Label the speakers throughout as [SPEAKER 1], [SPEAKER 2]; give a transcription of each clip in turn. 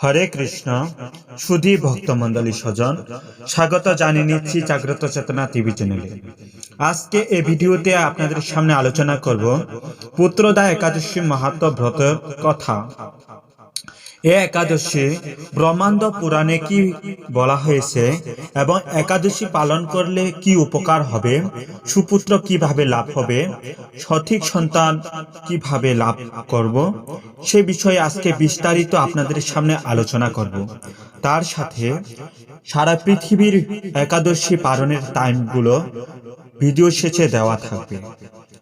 [SPEAKER 1] হরে কৃষ্ণ। সুধী ভক্তমণ্ডলী স্বজন, স্বাগত জানিয়ে নিচ্ছি জাগ্রত চেতনা টিভি চ্যানেলে। আজকে এই ভিডিওতে আপনাদের সামনে আলোচনা করব পুত্রদা একাদশী মাহাত্ম ব্রত কথা। এ একাদশী ব্রহ্মাণ্ড পুরাণে কি বলা হয়েছে এবং একাদশী পালন করলে কি উপকার হবে? সুপুত্র কীভাবে লাভ হবে? সঠিক সন্তান কীভাবে লাভ করব? সে বিষয়ে আজকে বিস্তারিত আপনাদের সামনে আলোচনা করব। তার সাথে সারা পৃথিবীর একাদশী পালনের টাইমগুলো ভিডিও শেষে দেওয়া থাকবে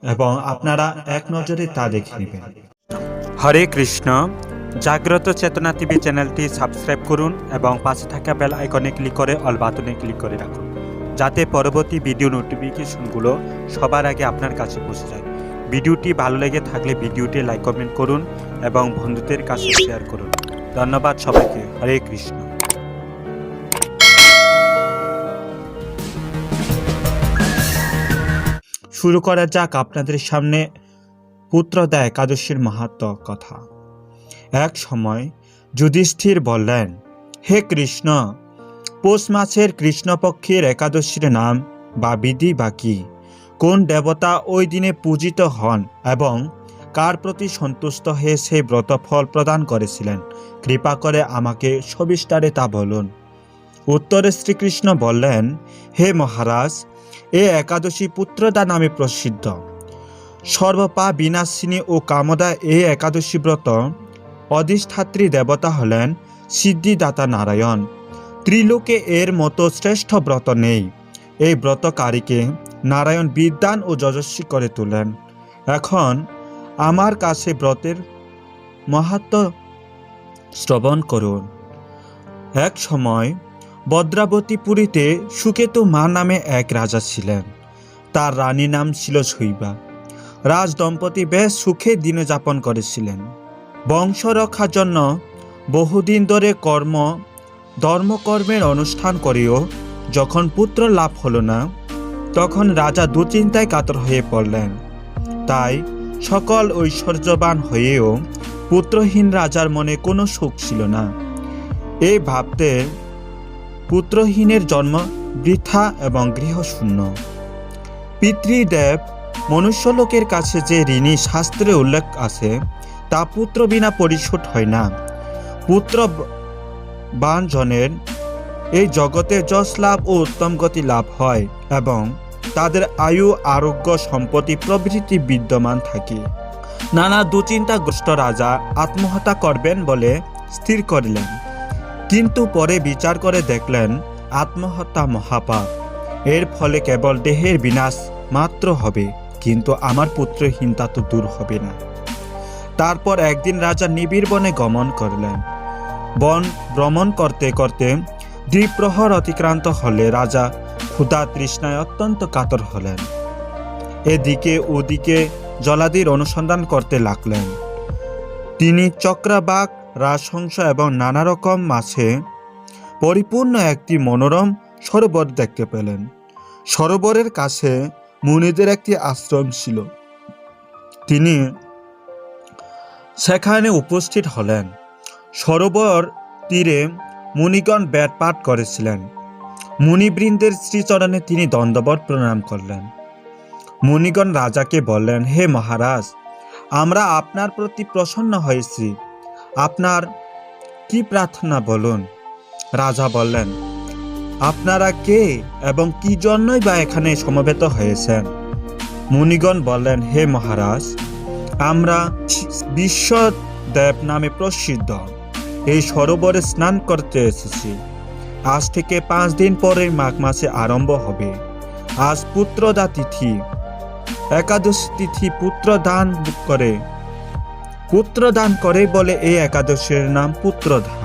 [SPEAKER 1] এবং আপনারা এক নজরে তা দেখে নেবেন। হরে কৃষ্ণ। জাগ্রত চেতনা টিভি চ্যানেলটি সাবস্ক্রাইব করুন এবং পাশে থাকা বেল আইকনে ক্লিক করে অল বাটনে ক্লিক করে রাখুন, যাতে পরবর্তী ভিডিও নোটিফিকেশনগুলো সবার আগে আপনার কাছে পৌঁছে যায়। ভিডিওটি ভালো লেগে থাকলে ভিডিওটি লাইক, কমেন্ট করুন এবং বন্ধুদের কাছে শেয়ার করুন। ধন্যবাদ সবাইকে। হরে কৃষ্ণ। শুরু করা যাক আপনাদের সামনে পুত্রদা একাদশীর মাহাত্ম কথা। এক সময় যুধিষ্ঠির বললেন, হে কৃষ্ণ, পৌষ মাসের কৃষ্ণপক্ষের একাদশীর নাম বা বিধি বা কি? কোন দেবতা ওই দিনে পূজিত হন এবং কার প্রতি সন্তুষ্ট হয়ে সেই ব্রত ফল প্রদান করেছিলেন? কৃপা করে আমাকে সবিস্তারে তা বলুন। উত্তরে শ্রীকৃষ্ণ বললেন, হে মহারাজ, এ একাদশী পুত্রদা নামে প্রসিদ্ধ। সর্বপা বিনাশিনী ও কামদা এই একাদশী ব্রত অধিষ্ঠাত্রী দেবতা হলেন সিদ্ধিদাতা নারায়ণ। ত্রিলোকে এর মতো শ্রেষ্ঠ ব্রত নেই। এই ব্রতকারীকে নারায়ণ বিদ্যান ও যশস্বী করে তোলেন। এখন আমার কাছে ব্রতের মাহাত্ম শ্রবণ করুন। এক সময় বদ্রাবতীপুরীতে সুকেতু মা নামে এক রাজা ছিলেন। তার রানী নাম ছিল শৈবা। রাজ দম্পতি বেশ সুখে দিন যাপন করেছিলেন। বংশ রক্ষার জন্য বহুদিন ধরে কর্ম, ধর্মকর্মের অনুষ্ঠান করেও, যখন পুত্র লাভ হলো না, তখন রাজা দুচিন্তায় কাতর হয়ে পড়লেন। তাই সকল ঐশ্বর্যবান হয়েও পুত্রহীন রাজার মনে কোনো সুখ ছিল না। এই ভাবতে পুত্রহীনের জন্ম বৃথা এবং গৃহশূন্য। পিতৃদেব মনুষ্যলোকের কাছে যে ঋণী শাস্ত্রে উল্লেখ আছে তা পুত্র বিনা পরিশোধ হয় না। পুত্র বানজনের এই জগতে যশ লাভ ও উত্তম গতি লাভ হয় এবং তাদের আয়ু, আরোগ্য, সম্পত্তি প্রভৃতি বিদ্যমান থাকে। নানা দুচিন্তাগ্রস্ত রাজা আত্মহত্যা করবেন বলে স্থির করলেন। কিন্তু পরে বিচার করে দেখলেন, আত্মহত্যা মহাপাপ। এর ফলে কেবল দেহের বিনাশ মাত্র হবে, কিন্তু আমার পুত্রহীনতা তো দূর হবে না। তারপর একদিন রাজা নিবিড় বনে গমন করলেন। বন ভ্রমণ করতে করতে দ্বিপ্রহর অতিক্রান্ত হলে রাজা ক্ষুধা তৃষ্ণায় অত্যন্ত কাতর হলেন। এদিকে ওদিকে জলাদির অনুসন্ধান করতে লাগলেন। তিনি চক্রাবাক, রাজহংস এবং নানা রকম মাছে পরিপূর্ণ একটি মনোরম সরোবর দেখতে পেলেন। সরোবরের কাছে মুনিদের একটি আশ্রম ছিল। তিনি সেখানে উপস্থিত হলেন। সরোবর তীরে মুনিগণ ব্যাটপাট করেছিলেন। মুনিবৃন্দের শ্রীচরণে তিনি দণ্ডবত প্রণাম করলেন। মুনিগণ রাজাকে বললেন, হে মহারাজ, আমরা আপনার প্রতি প্রসন্ন হয়েছি। আপনার কি প্রার্থনা বলুন? রাজা বললেন, আপনারা কে এবং কি জন্যই বা এখানে সমবেত হয়েছেন? মুনিগণ বললেন, হে মহারাজ আমরা বিশ্বদেব নামে প্রসিদ্ধ। এই সরোবরে স্নান করতে এসেছি। আজ থেকে পাঁচ দিন পরে মাঘ মাসে আরম্ভ হবে। আজ পুত্রদা তিথি। একাদশ তিথি পুত্র দান করে। পুত্র দান করে বলে এই একাদশীর নাম পুত্রধা।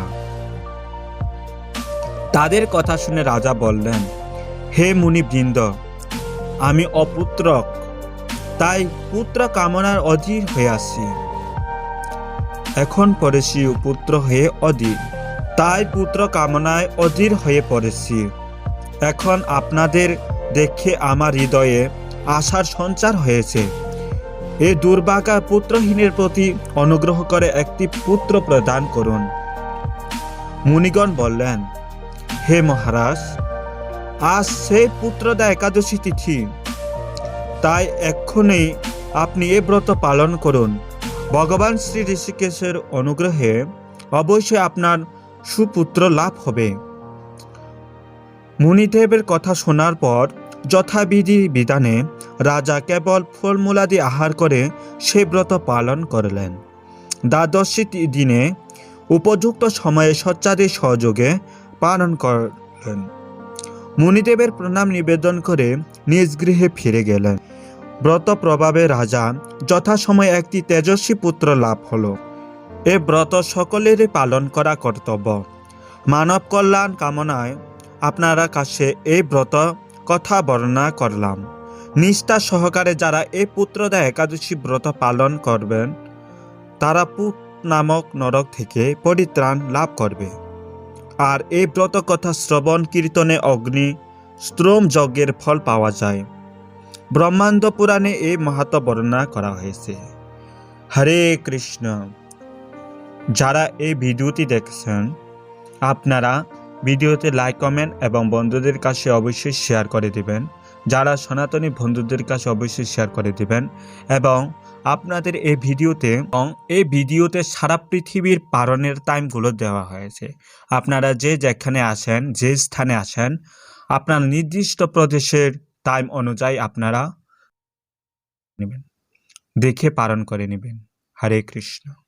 [SPEAKER 1] তাদের কথা শুনে রাজা বললেন, হে মুনিবৃন্দ, আমি অপুত্রক। তাই পুত্র কামনার অধীর হয়ে আছি এখন পড়েছি পুত্র হয়ে অধীর, তাই পুত্র কামনায় অধীর হয়ে পড়েছি। এখন আপনাদের দেখে আমার হৃদয়ে আশার সঞ্চার হয়েছে। এই দুর্ভাগা পুত্রহীনের প্রতি অনুগ্রহ করে একটি পুত্র প্রদান করুন। মুনিগণ বললেন, হে মহারাজ, আজ সেই পুত্রদা একাদশী তিথি তাই এক্ষুনি আপনি এ ব্রত পালন করুন। ভগবান শ্রী ঋষিকেশের অনুগ্রহে অবশ্যই আপনার সুপুত্র লাভ হবে। মুনিদেবের কথা শোনার পর যথাবিধি বিধানে রাজা কেবল ফলমূলাদি আহার করে সে ব্রত পালন করলেন। দ্বাদশী দিনে উপযুক্ত সময়ে সচ্চাদের সহযোগে পালন করলেন। মুনিদেবের প্রণাম নিবেদন করে নিজ গৃহে ফিরে গেলেন। ব্রত প্রভাবে রাজা যথাসময়ে একটি তেজস্বী পুত্র লাভ হলো। এ ব্রত সকলেরই পালন করা কর্তব্য। মানব কল্যাণ কামনায় আপনারা কাছে এই ব্রত কথা বর্ণনা করলাম। নিষ্ঠা সহকারে যারা এই পুত্রদা একাদশী ব্রত পালন করবেন, তারা পুত নামক নরক থেকে পরিত্রাণ লাভ করবে। আর এই ব্রত কথা শ্রবণ কীর্তনে অগ্নি স্ত্রোম যজ্ঞের ফল পাওয়া যায়। ব্রহ্মাণ্ড পুরাণে এই মাহাত্ম বর্ণনা করা হয়েছে। হরে কৃষ্ণ, যারা এই ভিডিওটি দেখছেন, আপনারা ভিডিওতে লাইক, কমেন্ট এবং বন্ধুদের কাছে অবশ্যই শেয়ার করে দিবেন। যারা সনাতনী বন্ধুদের কাছে অবশ্যই শেয়ার করে দিবেন এবং আপনাদের এই ভিডিওতে এই ভিডিওতে সারা পৃথিবীর পালনের টাইমগুলো দেওয়া হয়েছে। আপনারা যে যেখানে আসেন, যে স্থানে আসেন, আপনার নির্দিষ্ট প্রদেশের টাইম অনুযায়ী আপনারা নেবেন। দেখে পালন করে নেবেন। হরে কৃষ্ণ।